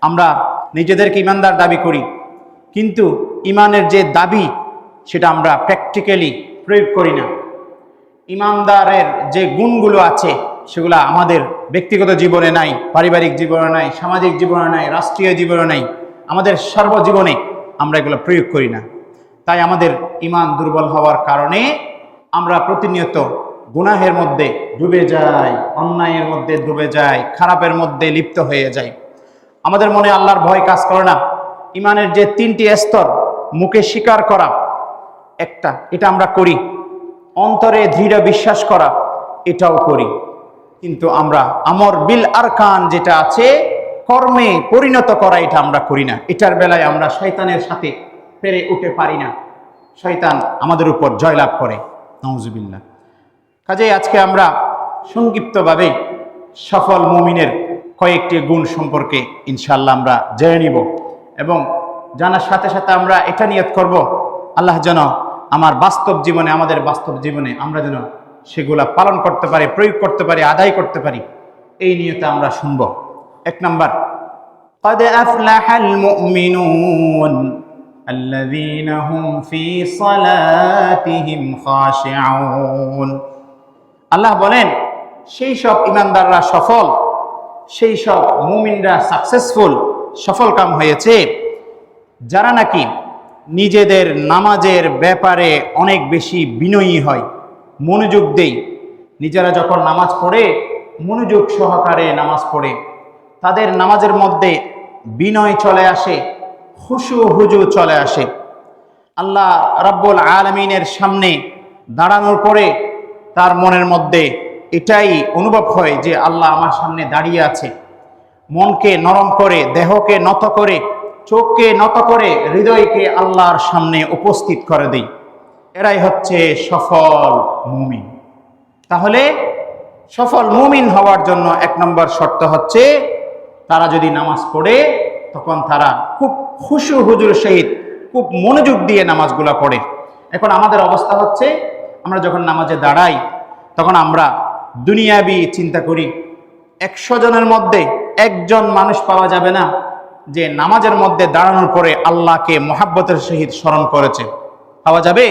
আমরা নিজেদেরকে ইমানদার দাবি করি। কিন্তু ইমানের যে দাবি, সেটা আমরা প্র্যাকটিক্যালি প্রয়োগ করি না। ইমানদারের যে গুণগুলো আছে, সেগুলো আমাদের ব্যক্তিগত জীবনে নাই, পারিবারিক জীবনে নাই, সামাজিক জীবনে নাই, রাষ্ট্রীয় জীবনে নাই, আমাদের সর্বজীবনে আমরা এগুলো প্রয়োগ করি না। তাই আমাদের ইমান দুর্বল হওয়ার কারণে আমরা প্রতিনিয়ত গুনাহের মধ্যে ডুবে যাই, অন্যায়ের মধ্যে ডুবে যাই, খারাপের মধ্যে লিপ্ত হয়ে যাই। আমাদের মনে আল্লাহর ভয় কাজ করে না। ইমানের যে তিনটি স্তর, মুখে স্বীকার করা, একটা, এটা আমরা করি। অন্তরে দৃঢ় বিশ্বাস করা, এটাও করি। কিন্তু আমরা আমর বিল আরকান যেটা আছে, কর্মে পরিণত করা এটা আমরা করি না। এটার বেলায় আমরা শয়তানের সাথে পেরে উঠে পারি না। শয়তান আমাদের উপর জয়লাভ করে। নওজুবিল্লাহ কাজেই আজকে আমরা সংক্ষিপ্তভাবে সফল মুমিনের কয়েকটি গুণ সম্পর্কে ইনশাল্লাহ আমরা জেনে নিব এবং জানার সাথে সাথে আমরা এটা নিয়ত করব আল্লাহ যেন আমার বাস্তব জীবনে আমাদের বাস্তব জীবনে আমরা যেন সেগুলা পালন করতে পারি প্রয়োগ করতে পারি আদায় করতে পারি এই নিয়তে আমরা শুনব এক নাম্বার قد أفلح المؤمنون الذين هم في صلاتهم خاشعون আল্লাহ বলেন সেই সব ইমানদাররা সফল সেই সব মুমিনরা সাকসেসফুল সফল কাম হয়েছে। যারা নাকি নিজেদের নামাজের ব্যাপারে অনেক বেশি বিনয়ী হয়, মনোযোগ দেই নিজেরা যখন নামাজ পড়ে, মনোযোগ সহকারে নামাজ পড়ে, তাদের নামাজের মধ্যে বিনয় চলে আসে হুসু হুজু চলে আসে। আল্লাহ রাব্বুল আলমিনের সামনে দাঁড়ানোর পরে তার মনের মধ্যে এটাই অনুভব হয় যে আল্লাহ আমার সামনে দাঁড়িয়ে আছে। মনকে নরম করে, দেহকে নত করে, চোখকে নত করে, হৃদয়কে আল্লাহর সামনে উপস্থিত করে দেই। এরাই হচ্ছে সফল মুমিন। তাহলে সফল মুমিন হওয়ার জন্য এক নম্বর শর্ত হচ্ছে, তারা যদি নামাজ পড়ে, তখন তারা খুব খুশু হুজুর সহিত খুব মনোযোগ দিয়ে নামাজগুলো পড়ে। এখন আমাদের অবস্থা হচ্ছে, আমরা যখন নামাজে দাঁড়াই, তখন আমরা দুনিয়াবি চিন্তা করি। একশো জনের মধ্যে একজন মানুষ পাওয়া যাবে না যে নামাজের মধ্যে দাঁড়ানোর পরে আল্লাহকে মহাব্বতের সহিত স্মরণ করেছে। পাওয়া যাবে?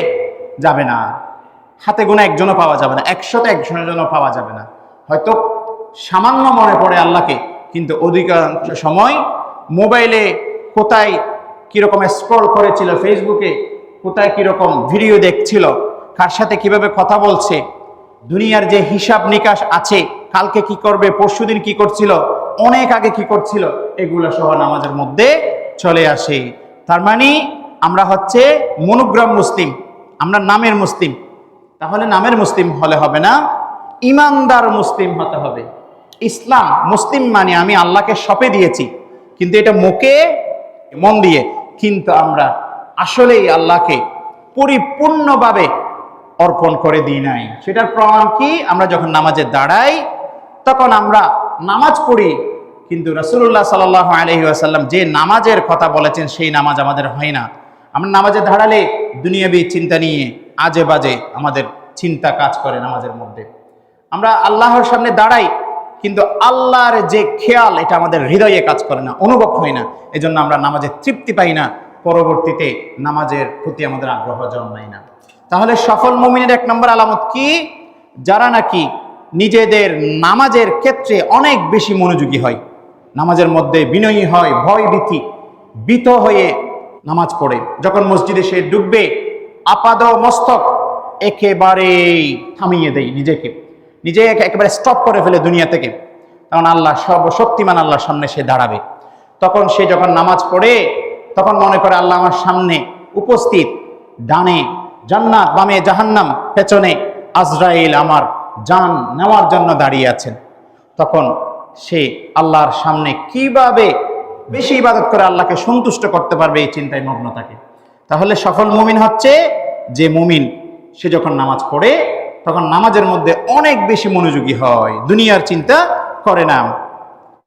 যাবে না। হাতে গোনা একজনও পাওয়া যাবে না। একশোতে একজনের জন্য পাওয়া যাবে না। হয়তো সামান্য মনে পড়ে আল্লাহকে, কিন্তু অধিকাংশ সময় মোবাইলে কোথায় কীরকম স্ক্রল করেছিল, ফেসবুকে কোথায় কীরকম ভিডিও দেখছিল, কার সাথে কীভাবে কথা বলছে দুনিয়ার যে হিসাব নিকাশ আছে, কালকে কি করবে, পরশুদিন কি করছিল, অনেক আগে কি করছিল, এগুলো সহ নামাজের মধ্যে চলে আসে। তার মানে আমরা হচ্ছে মনোগ্রাম মুসলিম, আমরা নামের মুসলিম। তাহলে নামের মুসলিম হলে হবে না, ইমানদার মুসলিম হতে হবে। ইসলাম মুসলিম মানে আমি আল্লাহকে সপে দিয়েছি, কিন্তু এটা মুখে মন দিয়ে। কিন্তু আমরা আসলেই আল্লাহকে পরিপূর্ণভাবে অর্পণ করে দিই নাই। সেটার প্রমাণ কি? আমরা যখন নামাজে দাঁড়াই, তখন আমরা নামাজ পড়ি, কিন্তু রসুল্লাহ সাল আলহি আসাল্লাম যে নামাজের কথা বলেছেন, সেই নামাজ আমাদের হয় না। আমরা নামাজে দাঁড়ালে দুনিয়াবি চিন্তা নিয়ে আজে বাজে আমাদের চিন্তা কাজ করে নামাজের মধ্যে। আমরা আল্লাহর সামনে দাঁড়াই, কিন্তু আল্লাহর যে খেয়াল, এটা আমাদের হৃদয়ে কাজ করে না, অনুভব হয় না। এজন্য আমরা নামাজে তৃপ্তি পাই না, পরবর্তীতে নামাজের প্রতি আমাদের আগ্রহ জন্মায় না। তাহলে সফল মমিনের এক নম্বর আলামত কি? যারা নাকি নিজেদের নামাজের ক্ষেত্রে অনেক বেশি মনোযোগী হয়, নামাজের মধ্যে বিনয়ী হয়, ভয় ভীতি বিত হয়ে নামাজ পড়ে। যখন মসজিদে সে ডুববে, আপাদ মস্তক একেবারেই থামিয়ে দেয় নিজেকে। নিজে একেবারে স্টপ করে ফেলে দুনিয়া থেকে। তখন আল্লাহ সর্বশক্তিমান আল্লাহর সামনে সে দাঁড়াবে। তখন সে যখন নামাজ পড়ে, তখন মনে করে আল্লাহ আমার সামনে উপস্থিত, ডানে জান্নাত বামে জাহান্নাম, পেছনে আজরাইল আমার জান নেওয়ার জন্য দাঁড়িয়ে আছেন। তখন সে আল্লাহর সামনে কীভাবে বেশি ইবাদত করে আল্লাহকে সন্তুষ্ট করতে পারবে এই চিন্তায় মগ্ন থাকে। তাহলে সফল মুমিন হচ্ছে যে মুমিন, সে যখন নামাজ পড়ে, তখন নামাজের মধ্যে অনেক বেশি মনোযোগী হয়, দুনিয়ার চিন্তা করে না।